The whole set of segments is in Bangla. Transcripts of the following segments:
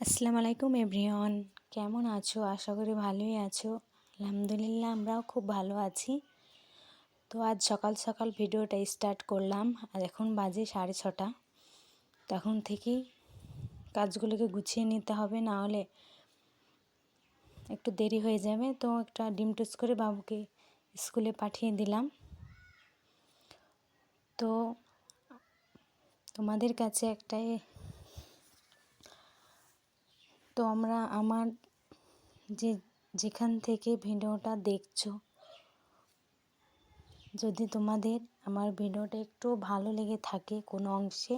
আসসালামু আলাইকুম এভরিওয়ান। কেমন আছো? আশা করি ভালোই আছো। আলহামদুলিল্লাহ, আমরাও খুব ভালো আছি। তো আজ সকাল সকাল ভিডিওটা স্টার্ট করলাম। আর এখন বাজে সাড়ে ছটা। তখন থেকেই কাজগুলোকে গুছিয়ে নিতে হবে, না হলে একটু দেরি হয়ে যাবে। তো একটা ডিম টোস করে বাবুকে স্কুলে পাঠিয়ে দিলাম। তো তোমাদের কাছে একটাই তো আমরা আমার যে যেখান থেকে ভিডিওটা দেখছ, যদি তোমাদের আমার ভিডিওটা একটু ভালো লেগে থাকে কোনো অংশে,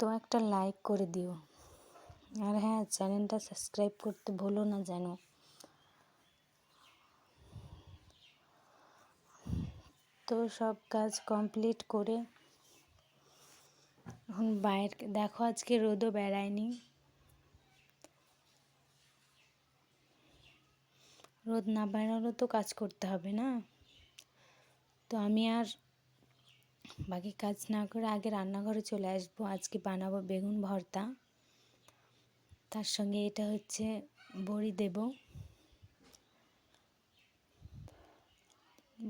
তো একটা লাইক করে দিও। আর হ্যাঁ চ্যানেলটা সাবস্ক্রাইব করতে ভুলো না যেন। তো সব কাজ কমপ্লিট করে এখন বাইরে, দেখো আজকে রোদও বেড়ায়নি। রোদ না বেরোলেও তো কাজ করতে হবে না। তো আমি আর বাকি কাজ না করে আগে রান্নাঘরে চলে আসব, আজকে বানাবো বেগুন ভর্তা। তার সঙ্গে এটা হচ্ছে বড়ি দেব।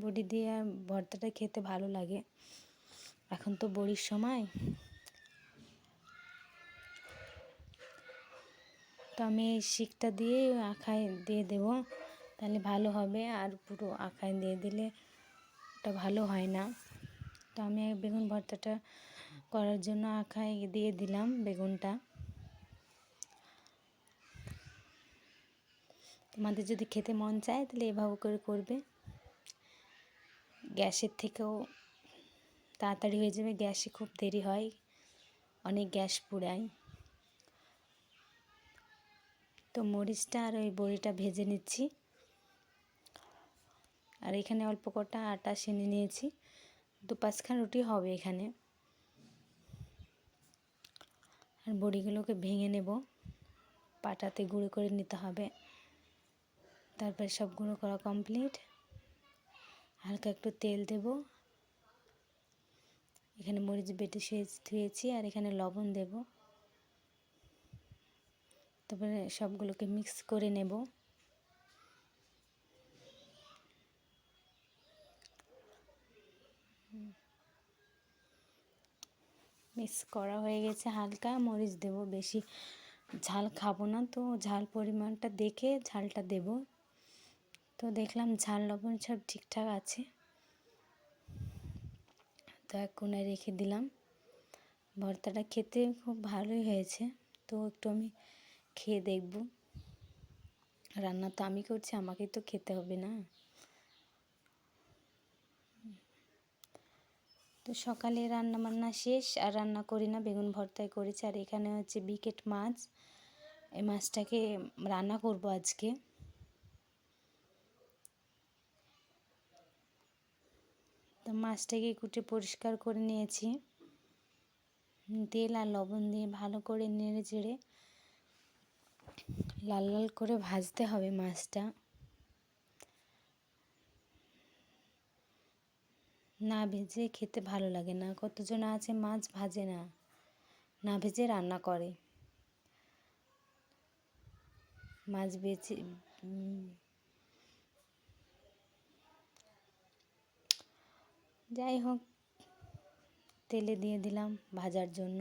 বড়ি দিয়ে ভর্তাটা খেতে ভালো লাগে। এখন তো বড়ির সময়। তো আমি শিকটা দিয়ে আখায় দিয়ে দেবো। তাহলে ভালো হবে আর পুরো আঁকায় দিয়ে দিলে ওটা ভালো হয় না। তো আমি বেগুন ভর্তাটা করার জন্য আঁকায় দিয়ে দিলাম বেগুনটা। তোমাদের যদি খেতে মন চায় তাহলে এভাবে করে করবে। গ্যাসের থেকেও তাড়াতাড়ি হয়ে যাবে, গ্যাসে খুব দেরি হয়, অনেক গ্যাস পুড়ায়। তো মরিচটা আর ওই বড়িটা ভেজে নিচ্ছি। আর এখানে অল্প কটা আটা সেনে নিয়েছি। দু পাঁচখান রুটি হবে এখানে। আর বড়িগুলোকে ভেঙে নেব। পাটাতে গুঁড়ো করে নিতে হবে। তারপরে সব গুঁড়ো করা কমপ্লিট হালকা একটু তেল দেব। এখানে মরিচ বেটে ধুয়েছি আর এখানে লবণ দেব। তারপরে সবগুলোকে মিক্স করে নেব। মিক্স করা হয়ে গেছে হালকা, মরিচ দেব বেশি। ঝাল খাব না তো, ঝাল পরিমাণটা দেখে ঝালটা দেব। তো দেখলাম ঝাল, লবণ সব ঠিকঠাক আছে। তো এক কোনায় রেখে দিলাম। ভর্তাটা খেতে খুব ভালোই হয়েছে। তো একটু আমি খেয়ে দেখব। রান্না তো আমি করছি আমাকেই তো খেতে হবে না। তো সকালে রান্না বান্না শেষ আর রান্না করি না, বেগুন ভর্তায় করেছি। আর এখানে হচ্ছে বিকেট মাছ। এই মাছটাকে রান্না করব আজকে। তো মাছটাকে কুটে পরিষ্কার করে নিয়েছি। তেল আর লবণ দিয়ে ভালো করে নেড়ে চেড়ে লাল লাল করে ভাজতে হবে মাছটা। না ভেজে খেতে ভালো লাগে না। কতজন আছে মাছ ভাজে না? না ভেজে রান্না করে। মাছ বেছে যাই হোক, তেলে দিয়ে দিলাম ভাজার জন্য।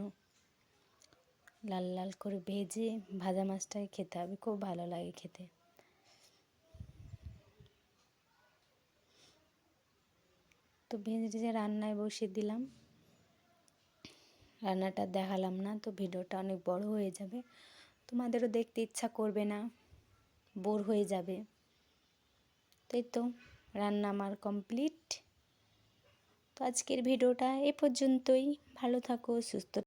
লাল লাল করে ভেজে ভাজা মাছটাকে খেতে হবে, খুব ভালো লাগে খেতে। তো ভেজে রান্নায় বসিয়ে দিলাম, রান্নাটা দেখালাম না, তো ভিডিওটা অনেক বড় হয়ে যাবে। তোমাদেরও দেখতে ইচ্ছা করবে না, বোর হয়ে যাবে। তাই তো, রান্না আমার কমপ্লিট। তো আজকের ভিডিওটা এ পর্যন্তই। ভালো থাকো, সুস্থ